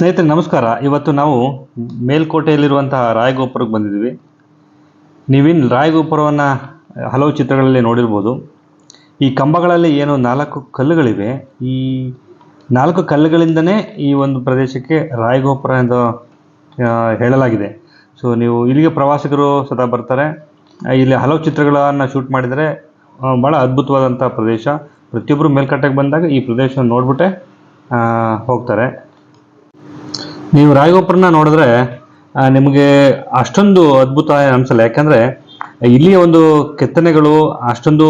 ಸ್ನೇಹಿತರೆ ನಮಸ್ಕಾರ. ಇವತ್ತು ನಾವು ಮೇಲ್ಕೋಟೆಯಲ್ಲಿರುವಂತಹ ರಾಯಗೋಪುರಕ್ಕೆ ಬಂದಿದ್ದೀವಿ. ನೀವಿನ್ ರಾಯಗೋಪುರವನ್ನು ಹಲವು ಚಿತ್ರಗಳಲ್ಲಿ ನೋಡಿರ್ಬೋದು. ಈ ಕಂಬಗಳಲ್ಲಿ ಏನು ನಾಲ್ಕು ಕಲ್ಲುಗಳಿವೆ. ಈ ನಾಲ್ಕು ಕಲ್ಲುಗಳಿಂದನೇ ಈ ಒಂದು ಪ್ರದೇಶಕ್ಕೆ ರಾಯಗೋಪುರ ಎಂದು ಹೇಳಲಾಗಿದೆ. ಸೊ ನೀವು ಇಲ್ಲಿಗೆ ಪ್ರವಾಸಿಗರು ಸದಾ ಬರ್ತಾರೆ. ಇಲ್ಲಿ ಹಲವು ಚಿತ್ರಗಳನ್ನು ಶೂಟ್ ಮಾಡಿದರೆ ಭಾಳ ಅದ್ಭುತವಾದಂಥ ಪ್ರದೇಶ. ಪ್ರತಿಯೊಬ್ಬರು ಮೇಲ್ಕಟ್ಟೆಗೆ ಬಂದಾಗ ಈ ಪ್ರದೇಶವನ್ನು ನೋಡ್ಬಿಟ್ಟೆ ಹೋಗ್ತಾರೆ. ನೀವು ರಾಯಗೋಪುರನ ನೋಡಿದ್ರೆ ನಿಮಗೆ ಅಷ್ಟೊಂದು ಅದ್ಭುತ ಅನ್ಸಲ್ಲ. ಯಾಕಂದ್ರೆ, ಇಲ್ಲಿಯ ಒಂದು ಕೆತ್ತನೆಗಳು ಅಷ್ಟೊಂದು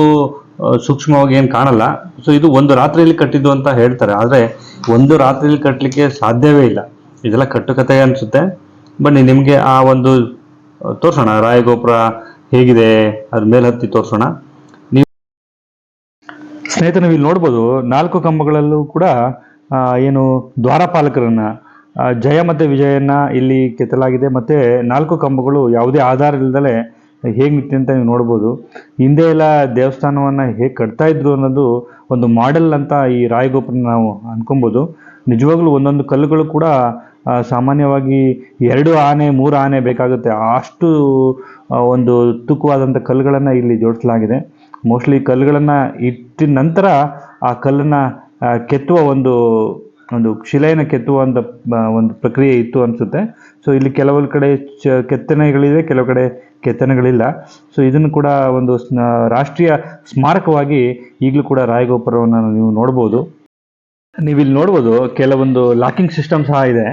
ಸೂಕ್ಷ್ಮವಾಗಿ ಏನು ಕಾಣಲ್ಲ. ಸೊ ಇದು ಒಂದು ರಾತ್ರಿಯಲ್ಲಿ ಕಟ್ಟಿದ್ದು ಅಂತ ಹೇಳ್ತಾರೆ. ಆದರೆ, ಒಂದು ರಾತ್ರಿಯಲ್ಲಿ ಕಟ್ಟಲಿಕ್ಕೆ ಸಾಧ್ಯವೇ ಇಲ್ಲ. ಇದೆಲ್ಲ ಕಟ್ಟುಕತೆ ಅನಿಸುತ್ತೆ. ಬನ್ನಿ, ನಿಮಗೆ ಆ ಒಂದು ತೋರಿಸೋಣ. ರಾಯಗೋಪುರ ಹೇಗಿದೆ? ಅದ್ರ ಮೇಲೆ ಹತ್ತಿ ತೋರಿಸೋಣ. ನೀವು ಸ್ನೇಹಿತರೆ, ನೀವು ಇಲ್ಲಿ ನೋಡ್ಬೋದು, ನಾಲ್ಕು ಕಂಬಗಳಲ್ಲೂ ಕೂಡ ಏನು ದ್ವಾರಪಾಲಕರನ್ನ ಜಯ ಮತ್ತು ವಿಜಯನ್ನ ಇಲ್ಲಿ ಕೆತ್ತಲಾಗಿದೆ. ಮತ್ತು ನಾಲ್ಕು ಕಂಬಗಳು ಯಾವುದೇ ಆಧಾರ ಇಲ್ಲದೇ ಹೇಗೆ ನಿಂತಿದೆ ಅಂತ ನೀವು ನೋಡ್ಬೋದು. ಹಿಂದೆ ಎಲ್ಲ ದೇವಸ್ಥಾನವನ್ನು ಹೇಗೆ ಕಟ್ತಾ ಇದ್ರು ಅನ್ನೋದು ಒಂದು ಮಾಡೆಲ್ ಅಂತ ಈ ರಾಯಗೋಪುರ ನಾವು ಅನ್ಕೊಬೋದು. ನಿಜವಾಗ್ಲೂ ಒಂದೊಂದು ಕಲ್ಲುಗಳು ಕೂಡ ಸಾಮಾನ್ಯವಾಗಿ ಎರಡು ಆನೆ, ಮೂರು ಆನೆ ಬೇಕಾಗುತ್ತೆ. ಅಷ್ಟು ಒಂದು ತೂಕವಾದಂಥ ಕಲ್ಲುಗಳನ್ನು ಇಲ್ಲಿ ಜೋಡಿಸಲಾಗಿದೆ. ಮೋಸ್ಟ್ಲಿ ಕಲ್ಲುಗಳನ್ನು ಇಟ್ಟಿದ ನಂತರ ಆ ಕಲ್ಲನ್ನು ಕೆತ್ತುವ ಒಂದು ಒಂದು ಶಿಲೆಯನ್ನು ಕೆತ್ತುವಂಥ ಒಂದು ಪ್ರಕ್ರಿಯೆ ಇತ್ತು ಅನಿಸುತ್ತೆ. ಸೊ ಇಲ್ಲಿ ಕೆಲವೊಂದು ಕಡೆ ಚ, ಕೆತ್ತನೆಗಳಿದೆ, ಕೆಲವು ಕಡೆ ಕೆತ್ತನೆಗಳಿಲ್ಲ. ಸೊ ಇದನ್ನು ಕೂಡ ಒಂದು ರಾಷ್ಟ್ರೀಯ ಸ್ಮಾರಕವಾಗಿ ಈಗಲೂ ಕೂಡ ರಾಯಗೋಪುರವನ್ನು ನೀವು ನೋಡ್ಬೋದು. ನೀವು ಇಲ್ಲಿ ನೋಡ್ಬೋದು, ಕೆಲವೊಂದು ಲಾಕಿಂಗ್ ಸಿಸ್ಟಮ್ ಸಹ ಇದೆ.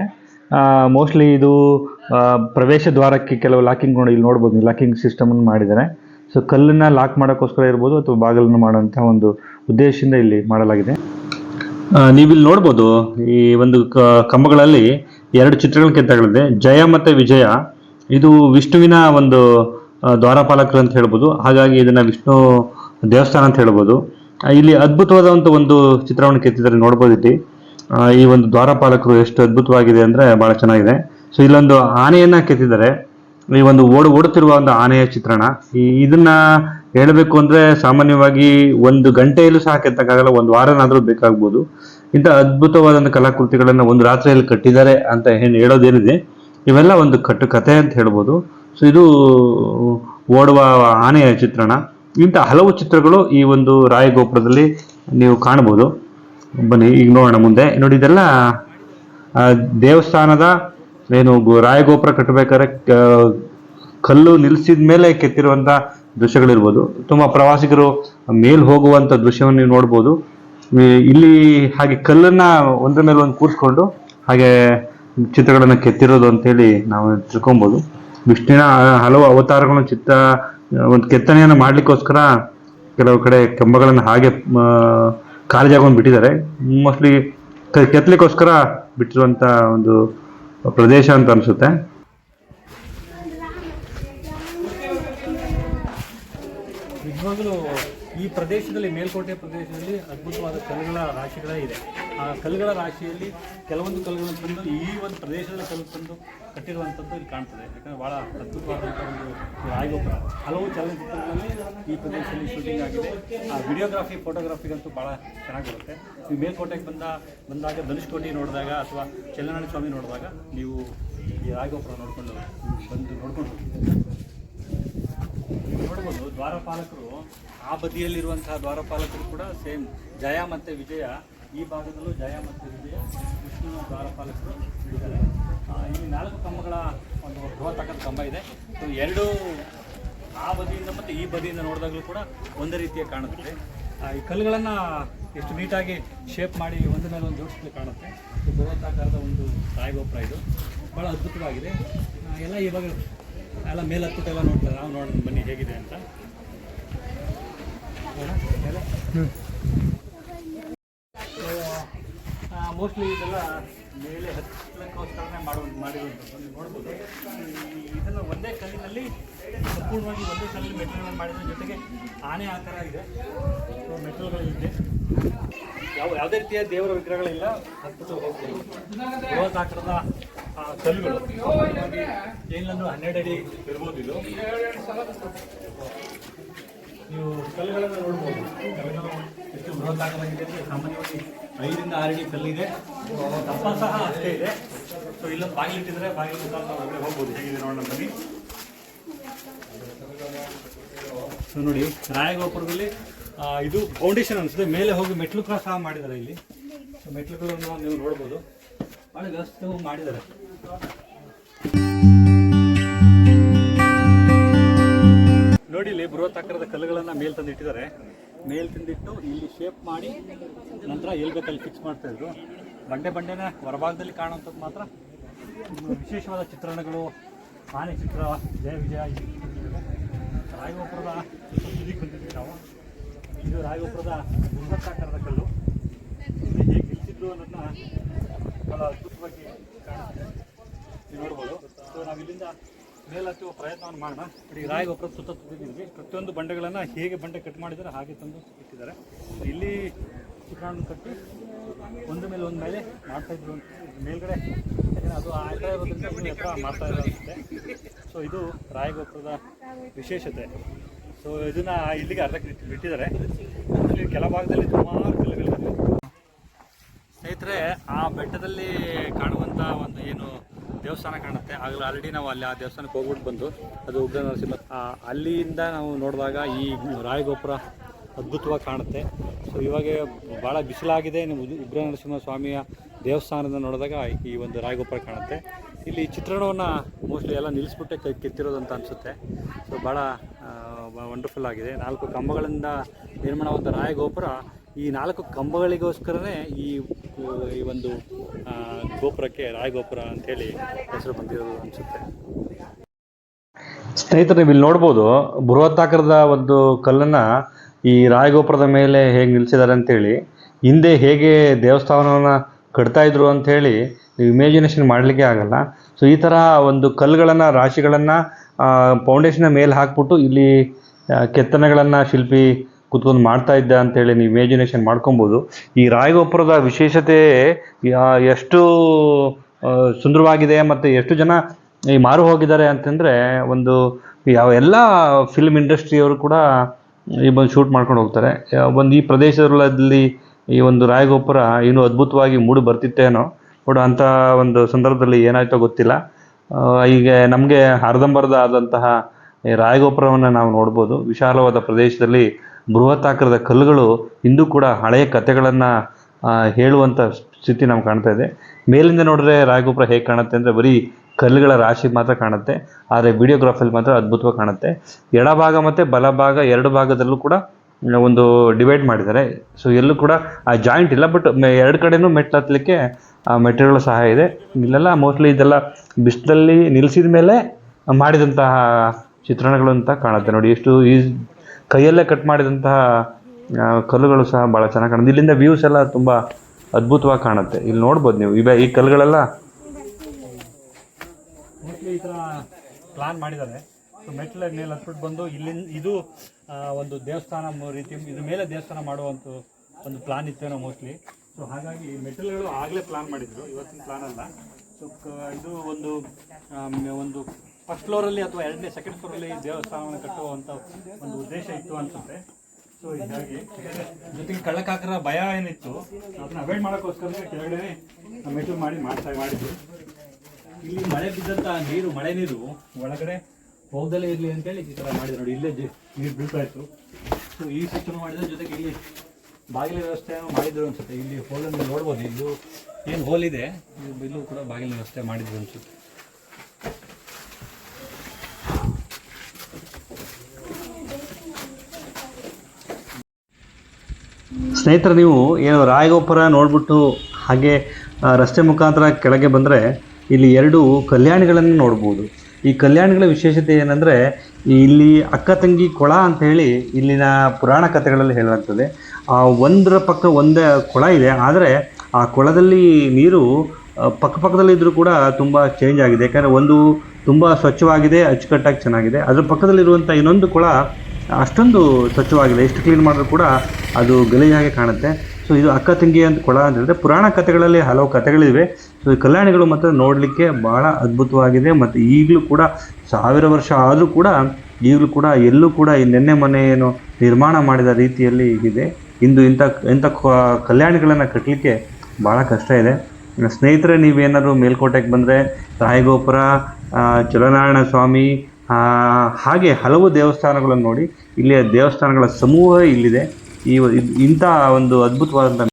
ಮೋಸ್ಟ್ಲಿ ಇದು ಪ್ರವೇಶ ದ್ವಾರಕ್ಕೆ ಕೆಲವು ಲಾಕಿಂಗ್ ಇಲ್ಲಿ ನೋಡ್ಬೋದು ಲಾಕಿಂಗ್ ಸಿಸ್ಟಮನ್ನು ಮಾಡಿದ್ದಾರೆ. ಸೊ ಕಲ್ಲನ್ನು ಲಾಕ್ ಮಾಡೋಕ್ಕೋಸ್ಕರ ಇರ್ಬೋದು ಅಥವಾ ಬಾಗಿಲನ್ನು ಮಾಡುವಂಥ ಒಂದು ಉದ್ದೇಶದಿಂದ ಇಲ್ಲಿ ಮಾಡಲಾಗಿದೆ. ನೀವಿಲ್ಲಿ ನೋಡ್ಬೋದು ಈ ಒಂದು ಕಂಬಗಳಲ್ಲಿ ಎರಡು ಚಿತ್ರಗಳ ಕೆತ್ತಗಳಿದೆ. ಜಯ ಮತ್ತು ವಿಜಯ. ಇದು ವಿಷ್ಣುವಿನ ಒಂದು ದ್ವಾರಪಾಲಕರು ಅಂತ ಹೇಳ್ಬೋದು. ಹಾಗಾಗಿ ಇದನ್ನ ವಿಷ್ಣು ದೇವಸ್ಥಾನ ಅಂತ ಹೇಳ್ಬೋದು. ಇಲ್ಲಿ ಅದ್ಭುತವಾದಂಥ ಒಂದು ಚಿತ್ರವನ್ನು ಕೆತ್ತಿದ್ದಾರೆ. ನೋಡ್ಬೋದು ಇಲ್ಲಿ. ಈ ಒಂದು ದ್ವಾರಪಾಲಕರು ಎಷ್ಟು ಅದ್ಭುತವಾಗಿದೆ ಅಂದ್ರೆ ಬಹಳ ಚೆನ್ನಾಗಿದೆ. ಸೊ ಇಲ್ಲೊಂದು ಆನೆಯನ್ನು ಕೆತ್ತಿದ್ದಾರೆ. ಈ ಒಂದು ಓಡ್, ಓಡುತ್ತಿರುವ ಒಂದು ಆನೆಯ ಚಿತ್ರಣ. ಈ, ಇದನ್ನ ಹೇಳಬೇಕು ಅಂದ್ರೆ ಸಾಮಾನ್ಯವಾಗಿ ಒಂದು ಗಂಟೆಯಲ್ಲೂ ಸಹ ಕೆತ್ತಕ್ಕಾಗಲ್ಲ, ಒಂದು ವಾರನಾದರೂ ಬೇಕಾಗ್ಬೋದು. ಇಂಥ ಅದ್ಭುತವಾದಂಥ ಕಲಾಕೃತಿಗಳನ್ನು ಒಂದು ರಾತ್ರಿಯಲ್ಲಿ ಕಟ್ಟಿದ್ದಾರೆ ಅಂತ ಏನು ಹೇಳೋದೇನಿದೆ, ಇವೆಲ್ಲ ಒಂದು ಕಟ್ಟು ಕಥೆ ಅಂತ ಹೇಳ್ಬೋದು. ಸೊ ಇದು ಓಡುವ ಆನೆಯ ಚಿತ್ರಣ. ಇಂಥ ಹಲವು ಚಿತ್ರಗಳು ಈ ಒಂದು ರಾಯಗೋಪುರದಲ್ಲಿ ನೀವು ಕಾಣಬಹುದು. ಬನ್ನಿ, ಈಗ ನೋಡೋಣ ಮುಂದೆ. ನೋಡಿ, ಇದೆಲ್ಲ ದೇವಸ್ಥಾನದ ಏನು ರಾಯಗೋಪುರ ಕಟ್ಟಬೇಕಾದ್ರೆ ಕಲ್ಲು ನಿಲ್ಲಿಸಿದ ಮೇಲೆ ಕೆತ್ತಿರುವಂತ ದೃಶ್ಯಗಳಿರ್ಬೋದು. ತುಂಬಾ ಪ್ರವಾಸಿಗರು ಮೇಲ್ ಹೋಗುವಂತ ದೃಶ್ಯವನ್ನು ನೀವು ನೋಡ್ಬೋದು. ಇಲ್ಲಿ ಹಾಗೆ ಕಲ್ಲನ್ನ ಒಂದ್ರ ಮೇಲೆ ಒಂದು ಕೂರಿಸ್ಕೊಂಡು ಹಾಗೆ ಚಿತ್ರಗಳನ್ನ ಕೆತ್ತಿರೋದು ಅಂತೇಳಿ ನಾವು ತಿಳ್ಕೊಬಹುದು ವಿಷ್ಣುವಿನ ಹಲವು ಅವತಾರಗಳನ್ನು ಚಿತ್ರ, ಒಂದು ಕೆತ್ತನೆಯನ್ನು ಮಾಡ್ಲಿಕ್ಕೋಸ್ಕರ ಕೆಲವು ಕಡೆ ಕಂಬಗಳನ್ನು ಹಾಗೆ ಖಾಲಿ ಜಾಗವನ್ನು ಬಿಟ್ಟಿದ್ದಾರೆ. ಮೋಸ್ಟ್ಲಿ ಕೆತ್ತಲಿಕ್ಕೋಸ್ಕರ ಬಿಟ್ಟಿರುವಂತ ಒಂದು ಪ್ರದೇಶ ಅಂತ ಅನ್ಸುತ್ತೆ. ನಿಜವಾಗಲೂ ಈ ಪ್ರದೇಶದಲ್ಲಿ, ಮೇಲ್ಕೋಟೆ ಪ್ರದೇಶದಲ್ಲಿ ಅದ್ಭುತವಾದ ಕಲ್ಲುಗಳ ರಾಶಿಗಳೇ ಇದೆ. ಆ ಕಲ್ಲುಗಳ ರಾಶಿಯಲ್ಲಿ ಕೆಲವೊಂದು ಕಲ್ಲುಗಳನ್ನು ತಂದು ಈ ಒಂದು ಪ್ರದೇಶದಲ್ಲಿ ಕಲ್ಲು ತಂದು ಕಟ್ಟಿರುವಂಥದ್ದು ಇಲ್ಲಿ ಕಾಣ್ತದೆ. ಯಾಕಂದರೆ ಭಾಳ ಅದ್ಭುತವಾದಂಥ ಒಂದು ರಾಯಗೊಬ್ಬರ ಹಲವು ಚಲನಚಿತ್ರಗಳಲ್ಲಿ ಈ ಪ್ರದೇಶದಲ್ಲಿ ಶೂಟಿಂಗ್ ಆಗಿದೆ. ಆ ವಿಡಿಯೋಗ್ರಾಫಿ ಫೋಟೋಗ್ರಾಫಿಗಂತೂ ಭಾಳ ಚೆನ್ನಾಗಿರುತ್ತೆ. ನೀವು ಮೇಲ್ಕೋಟೆಗೆ ಬಂದ, ಬಂದಾಗ ಧನುಷ್ಕೋಟಿ ನೋಡಿದಾಗ ಅಥವಾ ಚೆನ್ನನಾಡಿ ಸ್ವಾಮಿ ನೋಡಿದಾಗ ನೀವು ಈ ರಾಯಗೋಪುರ ನೋಡಿಕೊಂಡು ಬಂದು ನೋಡ್ಕೊಂಡು ಹೋಗಿ ನೋಡ್ಬೋದು, ದ್ವಾರಪಾಲಕರು ಆ ಬದಿಯಲ್ಲಿರುವಂತಹ ದ್ವಾರಪಾಲಕರು ಕೂಡ ಸೇಮ್. ಜಯ ಮತ್ತು ವಿಜಯ, ಈ ಭಾಗದಲ್ಲೂ ಜಯ ಮತ್ತು ವಿಜಯ ವಿಷ್ಣುವಿನ ದ್ವಾರಪಾಲಕರು ಇದ್ದಾರೆ. ಇಲ್ಲಿ ನಾಲ್ಕು ಕಂಬಗಳ ಒಂದು ಬೃಹತ್ತಕ್ಕಂಥ ಕಂಬ ಇದೆ. ಎರಡು ಆ ಬದಿಯಿಂದ ಮತ್ತು ಈ ಬದಿಯಿಂದ ನೋಡಿದಾಗಲೂ ಕೂಡ ಒಂದೇ ರೀತಿಯ ಕಾಣುತ್ತೆ. ಈ ಕಲ್ಲುಗಳನ್ನು ಎಷ್ಟು ನೀಟಾಗಿ ಶೇಪ್ ಮಾಡಿ ಒಂದ್ರ ಮೇಲೆ ಒಂದು ಜೋಡಿಸ್ಲಿ ಕಾಣುತ್ತೆ. ಬೃಹತ್ ಆಕಾರದ ಒಂದು ರಾಯಗೋಪುರ ಇದು. ಭಾಳ ಅದ್ಭುತವಾಗಿದೆ. ಎಲ್ಲ ಇವಾಗ ಎಲ್ಲ ಮೇಲೆ ಹತ್ತಿಟ್ಟೆಲ್ಲ ನೋಡ್ತಾರೆ. ನಾವು ನೋಡೋಣ ಬನ್ನಿ ಹೇಗಿದೆ ಅಂತ. ಮೋಸ್ಟ್ಲಿ ಇದೆಲ್ಲ ಮೇಲೆ ಹತ್ತಕ್ಕೋಸ್ಕರನೇ ಮಾಡುವ, ಮಾಡಿರುವಂಥದ್ದು. ನೋಡ್ಬೋದು. ಇದೆಲ್ಲ ಒಂದೇ ಕಲ್ಲಿನಲ್ಲಿ ಸಂಪೂರ್ಣವಾಗಿ ಒಂದೇ ಕಲ್ಲಿನಲ್ಲಿ ಮೆಟೀರಿಯಲ್ ಮಾಡಿದ ಜೊತೆಗೆ ಆನೆ ಆಕಾರ ಇದೆ. ಮೆಟೀರಿಯಲ್ಗಳಿದೆ ಯಾವ, ಯಾವುದೇ ರೀತಿಯ ದೇವರ ವಿಗ್ರಹಗಳಿಲ್ಲ. ಹತ್ತು ಹೋಗ್ಬೋದು ಬೃಹತ್ ಆಕಾರದ ಆ, ಕಲ್ಲುಗಳು. ಏನಿಲ್ಲಂದ್ರೂ ಹನ್ನೆರಡು ಅಡಿ ಇರ್ಬೋದು ಇದು. ನೀವು ಕಲ್ಲುಗಳನ್ನು ನೋಡ್ಬೋದು. ಎಷ್ಟು ಬೃಹತ್ ಆಗಲಾಗಿದೆ ಅಂದರೆ ಸಾಮಾನ್ಯವಾಗಿ ಐದರಿಂದ ಆರು ಅಡಿ ಕಲ್ಲಿದೆ. ದಪ್ಪ ಸಹ ಅಷ್ಟೇ ಇದೆ. ಸೊ ಇಲ್ಲ ಬಾಗಿಲಿಟ್ಟಿದ್ರೆ ಬಾಗಿಲು ಒಳಗಡೆ ಹೋಗ್ಬೋದು. ಹೇಗಿದೆ ನೋಡೋಣ ಬನ್ನಿ. ಸೊ ನೋಡಿ ರಾಯಗೋಪುರದಲ್ಲಿ ಇದು ಫೌಂಡೇಶನ್ ಅನಿಸುತ್ತೆ. ಮೇಲೆ ಹೋಗಿ ಮೆಟ್ಲು ಕೂಡ ಸಹ ಮಾಡಿದ್ದಾರೆ ಇಲ್ಲಿ. ಸೊ ಮೆಟ್ಲುಗಳನ್ನು ನೀವು ನೋಡ್ಬೋದು. ಭಾಳ ವ್ಯವಸ್ಥೆ ಮಾಡಿದ್ದಾರೆ. ನೋಡಿ ಇಲ್ಲಿ ಬೃಹತ್ ಆಕಾರದ ಕಲ್ಲುಗಳನ್ನು ಮೇಲ್ ತಂದಿಟ್ಟಿದ್ದಾರೆ. ಮೇಲ್ ತಂದಿಟ್ಟು ಇಲ್ಲಿ ಶೇಪ್ ಮಾಡಿ, ನಂತರ ಎಲ್ ಬೇಕಲ್ಲಿ ಫಿಕ್ಸ್ ಮಾಡ್ತಾ ಇದ್ರು. ಬಂಡೆ ಬಂಡೆನ ಹೊರಭಾಗದಲ್ಲಿ ಕಾಣುವಂಥದ್ದು ಮಾತ್ರ. ವಿಶೇಷವಾದ ಚಿತ್ರಣಗಳು ಆನೆ ಚಿತ್ರ ಜಯ ವಿಜಯ. ರಾಯಗೋಪುರದ ನಾವು ಇದು ರಾಯಗೋಪುರದ ಬೃಹತ್ತಾಕಾರದ ಕಲ್ಲು. ಹೇಗೆ ನಿಲ್ಸಿದ್ರು ಅನ್ನೋದನ್ನ ಬಹಳ ಅದ್ಭುತವಾಗಿ ಕಾಣುತ್ತೆ ನೀವು ನೋಡ್ಬೋದು. ಸೊ ನಾವು ಇಲ್ಲಿಂದ ಮೇಲತ್ತುವ ಪ್ರಯತ್ನವನ್ನು ಮಾಡೋಣ. ಈಗ ರಾಯಗೋಪುರದ ಸುತ್ತ ತುದಿದ್ದೀವಿ ಪ್ರತಿಯೊಂದು ಬಂಡೆಗಳನ್ನು ಹೇಗೆ ಬಂಡೆ ಕಟ್ ಮಾಡಿದರೆ ಹಾಗೆ ತಂದು ಇಟ್ಟಿದ್ದಾರೆ. ಇಲ್ಲಿ ಚಿತ್ರಾನ್ನ ಕಟ್ಟಿ ಒಂದು ಮೇಲೆ ಒಂದು ಮೇಲೆ ಮಾಡ್ತಾ ಇದ್ರು. ಮೇಲ್ಗಡೆ ಯಾಕಂದ್ರೆ ಅದು ಆಯ್ತಾ ಇರೋದ್ರಿಂದ ಎತ್ತರ ಮಾಡ್ತಾ ಇರೋದಂತೆ ಸೊ ಇದು ರಾಯಗೋಪುರದ ವಿಶೇಷತೆ. ಸೊ ಇದನ್ನ ಇಲ್ಲಿಗೆ ಅರ್ಧಕ್ಕೆ ಬಿಟ್ಟು- ಬಿಟ್ಟಿದ್ದಾರೆ. ಕೆಲ ಭಾಗದಲ್ಲಿ ಸುಮಾರು ಕಲ್ಲುಗಳಿವೆ ಸ್ನೇಹಿತರೆ, ಆ ಬೆಟ್ಟದಲ್ಲಿ ಕಾಣುವಂಥ ಒಂದು ಏನು ದೇವಸ್ಥಾನ ಕಾಣುತ್ತೆ. ಆಗಲೇ ಆಲ್ರೆಡಿ ನಾವು ಅಲ್ಲಿ ಆ ದೇವಸ್ಥಾನಕ್ಕೆ ಹೋಗ್ಬಿಟ್ಟು ಬಂದು ಅದು ಉಗ್ರ ನರಸಿಂಹ ಅಲ್ಲಿಂದ ನಾವು ನೋಡಿದಾಗ ಈ ರಾಯಗೋಪುರ ಅದ್ಭುತವಾಗಿ ಕಾಣುತ್ತೆ. ಸೊ ಇವಾಗ ಭಾಳ ಬಿಸಿಲಾಗಿದೆ. ನೀವು ಉಗ್ರ ನರಸಿಂಹ ಸ್ವಾಮಿಯ ದೇವಸ್ಥಾನದ ನೋಡಿದಾಗ ಈ ಒಂದು ರಾಯಗೋಪುರ ಕಾಣುತ್ತೆ. ಇಲ್ಲಿ ಚಿತ್ರಣವನ್ನು ಮೋಸ್ಟ್ಲಿ ಎಲ್ಲ ನಿಲ್ಲಿಸ್ಬಿಟ್ಟೆ ಕೆ- ಅಂತ ಅನಿಸುತ್ತೆ. ಸೊ ಭಾಳ ವಂಡರ್ಫುಲ್ ಆಗಿದೆ. ನಾಲ್ಕು ಕಂಬಗಳಿಂದ ನಿರ್ಮಾಣವಾದ ರಾಯಗೋಪುರ ಈ ನಾಲ್ಕು ಕಂಬಗಳಿಗೋಸ್ಕರನೇ ಈ ಈ ಒಂದು ಗೋಪುರಕ್ಕೆ ರಾಯಗೋಪುರ ಅಂತೇಳಿ ಹೆಸರು ಬಂದಿರೋದು ಅನಿಸುತ್ತೆ. ಸ್ನೇಹಿತರೆ, ನೀವು ಇಲ್ಲಿ ನೋಡ್ಬೋದು ಬೃಹತ್ತಾಕರದ ಒಂದು ಕಲ್ಲನ್ನ ಈ ರಾಯಗೋಪುರದ ಮೇಲೆ ಹೇಗೆ ನಿಲ್ಲಿಸಿದ್ದಾರೆ ಅಂತೇಳಿ ಹಿಂದೆ ಹೇಗೆ ದೇವಸ್ಥಾನವನ್ನು ಕಟ್ತಾ ಇದ್ರು ಅಂಥೇಳಿ ನೀವು ಇಮ್ಯಾಜಿನೇಷನ್ ಮಾಡಲಿಕ್ಕೆ ಆಗಲ್ಲ. ಸೊ ಈ ಥರ ಒಂದು ಕಲ್ಲುಗಳನ್ನು, ರಾಶಿಗಳನ್ನು ಫೌಂಡೇಶನ್ ಮೇಲೆ ಹಾಕ್ಬಿಟ್ಟು ಇಲ್ಲಿ ಕೆತ್ತನೆಗಳನ್ನು ಶಿಲ್ಪಿ ಕೂತ್ಕೊಂಡು ಮಾಡ್ತಾ ಇದ್ದ ಅಂತೇಳಿ ನೀವು ಇಮ್ಯಾಜಿನೇಷನ್ ಮಾಡ್ಕೊಬೋದು. ಈ ರಾಯಗೋಪುರದ ವಿಶೇಷತೆ ಎಷ್ಟು ಸುಂದರವಾಗಿದೆ ಮತ್ತು ಎಷ್ಟು ಜನ ಈ ಮಾರು ಹೋಗಿದ್ದಾರೆ ಅಂತಂದರೆ ಒಂದು ಯಾವ ಎಲ್ಲ ಫಿಲ್ಮ್ ಇಂಡಸ್ಟ್ರಿಯವರು ಕೂಡ ಈ ಬಂದು ಶೂಟ್ ಮಾಡ್ಕೊಂಡು ಹೋಗ್ತಾರೆ. ಒಂದು ಈ ಪ್ರದೇಶದಲ್ಲಿ ಈ ಒಂದು ರಾಯಗೋಪುರ ಇನ್ನೂ ಅದ್ಭುತವಾಗಿ ಮೂಡಿ ಬರ್ತಿತ್ತೇನೋ ಬಟ್ ಅಂಥ ಒಂದು ಸಂದರ್ಭದಲ್ಲಿ ಏನಾಯ್ತೋ ಗೊತ್ತಿಲ್ಲ. ಈಗ ನಮಗೆ ಅರ್ಧಂಬರ್ಧ ಆದಂತಹ ರಾಯಗೋಪುರವನ್ನು ನಾವು ನೋಡ್ಬೋದು. ವಿಶಾಲವಾದ ಪ್ರದೇಶದಲ್ಲಿ ಬೃಹತ್ತಾಕಾರದ ಕಲ್ಲುಗಳು ಇಂದು ಕೂಡ ಹಳೆಯ ಕಥೆಗಳನ್ನು ಹೇಳುವಂಥ ಸ್ಥಿತಿ ನಮ್ಗೆ ಕಾಣ್ತಾ ಇದೆ. ಮೇಲಿಂದ ನೋಡಿದ್ರೆ ರಾಯಗೋಪುರ ಹೇಗೆ ಕಾಣುತ್ತೆ ಅಂದರೆ ಬರೀ ಕಲ್ಲುಗಳ ರಾಶಿ ಮಾತ್ರ ಕಾಣುತ್ತೆ, ಆದರೆ ವಿಡಿಯೋಗ್ರಾಫಲ್ಲಿ ಮಾತ್ರ ಅದ್ಭುತವಾಗಿ ಕಾಣುತ್ತೆ. ಎಡಭಾಗ ಮತ್ತು ಬಲಭಾಗ ಎರಡು ಭಾಗದಲ್ಲೂ ಕೂಡ ಒಂದು ಡಿವೈಡ್ ಮಾಡಿದ್ದಾರೆ. ಸೊ ಎಲ್ಲೂ ಕೂಡ ಆ ಜಾಯಿಂಟ್ ಇಲ್ಲ, ಬಟ್ ಎರಡು ಕಡೆನೂ ಮೆಟ್ಲು ಹತ್ತಲಿಕ್ಕೆ ಆ ಮೆಟೀರಿಯಲ್ ಸಹ ಇದೆ. ಇಲ್ಲೆಲ್ಲ ಮೋಸ್ಟ್ಲಿ ಇದೆಲ್ಲ ಬಿಸಿಲಲ್ಲಿ ನಿಲ್ಲಿಸಿದ ಮೇಲೆ ಮಾಡಿದಂತಹ ಚಿತ್ರಣಗಳು ಅಂತ ಕಾಣುತ್ತೆ. ನೋಡಿ, ಎಷ್ಟು ಈ ಕೈಯಲ್ಲೇ ಕಟ್ ಮಾಡಿದಂತಹ ಕಲ್ಲುಗಳು ಸಹ ಭಾಳ ಚೆನ್ನಾಗಿ ಕಾಣುತ್ತೆ. ಇಲ್ಲಿಂದ ವ್ಯೂಸ್ ಎಲ್ಲ ತುಂಬ ಅದ್ಭುತವಾಗಿ ಕಾಣುತ್ತೆ. ಇಲ್ಲಿ ನೋಡ್ಬೋದು ನೀವು. ಇವೆ ಈ ಕಲ್ಲುಗಳೆಲ್ಲ? ಈ ಥರ ಪ್ಲಾನ್ ಮಾಡಿದ್ದಾರೆ. ಸೊ ಮೆಟ್ಲ ಮೇಲೆ ಹತ್ಬಿಟ್ಟು ಬಂದು ಇಲ್ಲಿಂದ ಇದು ಒಂದು ದೇವಸ್ಥಾನ ರೀತಿ, ಇದ್ರ ಮೇಲೆ ದೇವಸ್ಥಾನ ಮಾಡುವಂಥ ಒಂದು ಪ್ಲಾನ್ ಇತ್ತೇನೋ ಮೋಸ್ಟ್ಲಿ ಸೊ ಹಾಗಾಗಿ ಮೆಟಲ್ಗಳು ಆಗಲೇ ಪ್ಲಾನ್ ಮಾಡಿದ್ರು. ಇವತ್ತಿನ ಪ್ಲಾನ್ ಅಲ್ಲ. ಸೊ ಇದು ಒಂದು ಒಂದು ಫಸ್ಟ್ ಫ್ಲೋರಲ್ಲಿ ಅಥವಾ ಎರಡನೇ ಸೆಕೆಂಡ್ ಫ್ಲೋರಲ್ಲಿ ದೇವಸ್ಥಾನವನ್ನು ಕಟ್ಟುವಂಥ ಒಂದು ಉದ್ದೇಶ ಇತ್ತು ಅನಿಸುತ್ತೆ. ಸೊ ಹೀಗಾಗಿ ಜೊತೆಗೆ ಕಳ್ಳಕಾಕರ ಭಯ ಏನಿತ್ತು, ಅದನ್ನ ಅವಾಯ್ಡ್ ಮಾಡೋಕ್ಕೋಸ್ಕರ ಕೆಳಗಡೆ ಮೆಟಲ್ ಮಾಡಿ ಮಾಡ್ತಾ ಮಾಡಿದ್ರು ಇಲ್ಲಿ ಮಳೆ ಬಿದ್ದಂತ ನೀರು, ಮಳೆ ನೀರು ಒಳಗಡೆ ಹೋಗದಲ್ಲೇ ಇರಲಿ ಅಂತೇಳಿ ಈ ಥರ ಮಾಡಿದ್ರು. ನೋಡಿ, ಇಲ್ಲೇ ನೀರು ಬೀಳ್ತಾ ಇತ್ತು. ಸೊ ಈ ಸಿಸ್ಟಮ್ ಮಾಡಿದ್ರೆ ಜೊತೆಗೆ ಇಲ್ಲಿ ಬಾಗಿಲ ವ್ಯವಸ್ಥೆ ಮಾಡಿದ್ರು ಅನ್ಸುತ್ತೆ. ಇಲ್ಲಿ ಹೋಲನ್ನು ನೋಡ್ಬೋದು. ಇಲ್ಲೂ ಏನು ಹೋಲ್ ಇದೆ, ಇದು- ಇಲ್ಲೂ ಕೂಡ ಬಾಗಿಲ ವ್ಯವಸ್ಥೆ ಮಾಡಿದ್ರು ಅನ್ಸುತ್ತೆ. ಸ್ನೇಹಿತರೆ, ನೀವು ಏನು ರಾಯಗೋಪುರ ನೋಡ್ಬಿಟ್ಟು ಹಾಗೆ ರಸ್ತೆ ಮುಖಾಂತರ ಕೆಳಗೆ ಬಂದರೆ ಇಲ್ಲಿ ಎರಡು ಕಲ್ಯಾಣಿಗಳನ್ನು ನೋಡ್ಬೋದು. ಈ ಕಲ್ಯಾಣಿಗಳ ವಿಶೇಷತೆ ಏನಂದರೆ, ಇಲ್ಲಿ ಅಕ್ಕ ತಂಗಿ ಕೊಳ ಅಂತ ಹೇಳಿ ಇಲ್ಲಿನ ಪುರಾಣ ಕಥೆಗಳಲ್ಲಿ ಹೇಳಲಾಗ್ತದೆ. ಆ ಒಂದರ ಪಕ್ಕ ಒಂದೇ ಕೊಳ ಇದೆ, ಆದರೆ ಆ ಕೊಳದಲ್ಲಿ ನೀರು ಪಕ್ಕ ಪಕ್ಕಪಕ್ಕದಲ್ಲಿ ಇದ್ದರೂ ಕೂಡ ತುಂಬ ಚೇಂಜ್ ಆಗಿದೆ. ಯಾಕಂದರೆ ಒಂದು ತುಂಬ ಸ್ವಚ್ಛವಾಗಿದೆ, ಅಚ್ಚುಕಟ್ಟಾಗಿ ಚೆನ್ನಾಗಿದೆ. ಅದರ ಪಕ್ಕದಲ್ಲಿರುವಂಥ ಇನ್ನೊಂದು ಕೊಳ ಅಷ್ಟೊಂದು ಸ್ವಚ್ಛವಾಗಿಲ್ಲ ಎಷ್ಟು ಕ್ಲೀನ್ ಮಾಡಿದ್ರು ಕೂಡ ಅದು ಗಲೀಜಾಗೆ ಕಾಣುತ್ತೆ. ಸೊ ಇದು ಅಕ್ಕ ತಂಗಿ ಅಂತ ಕೊಳ ಅಂತ ಹೇಳಿದ್ರೆ ಪುರಾಣ ಕಥೆಗಳಲ್ಲಿ ಹಲವು ಕಥೆಗಳಿವೆ. ಸೊ ಈ ಕಲ್ಯಾಣಿಗಳು ಮಾತ್ರ ನೋಡಲಿಕ್ಕೆ ಭಾಳ ಅದ್ಭುತವಾಗಿದೆ ಮತ್ತು ಈಗಲೂ ಕೂಡ ಸಾವಿರ ವರ್ಷ ಆದರೂ ಕೂಡ ಈಗಲೂ ಕೂಡ ಎಲ್ಲೂ ಕೂಡ ಈ ನೆನ್ನೆ ಮನೆಯನ್ನು ನಿರ್ಮಾಣ ಮಾಡಿದ ರೀತಿಯಲ್ಲಿ ಇದೆ ಇಂದು ಇಂಥ ಇಂಥ ಕಲ್ಯಾಣಿಗಳನ್ನು ಕಟ್ಟಲಿಕ್ಕೆ ಭಾಳ ಕಷ್ಟ ಇದೆ. ಸ್ನೇಹಿತರೆ, ನೀವೇನಾದರೂ ಮೇಲ್ಕೋಟೆಗೆ ಬಂದರೆ ರಾಯಗೋಪುರ ಚಲನಾರಾಯಣ ಸ್ವಾಮಿ ಹಾಗೆ ಹಲವು ದೇವಸ್ಥಾನಗಳನ್ನು ನೋಡಿ ಇಲ್ಲಿಯ ದೇವಸ್ಥಾನಗಳ ಸಮೂಹ ಇಲ್ಲಿದೆ. ಈ ಇಂಥ ಒಂದು ಅದ್ಭುತವಾದಂಥ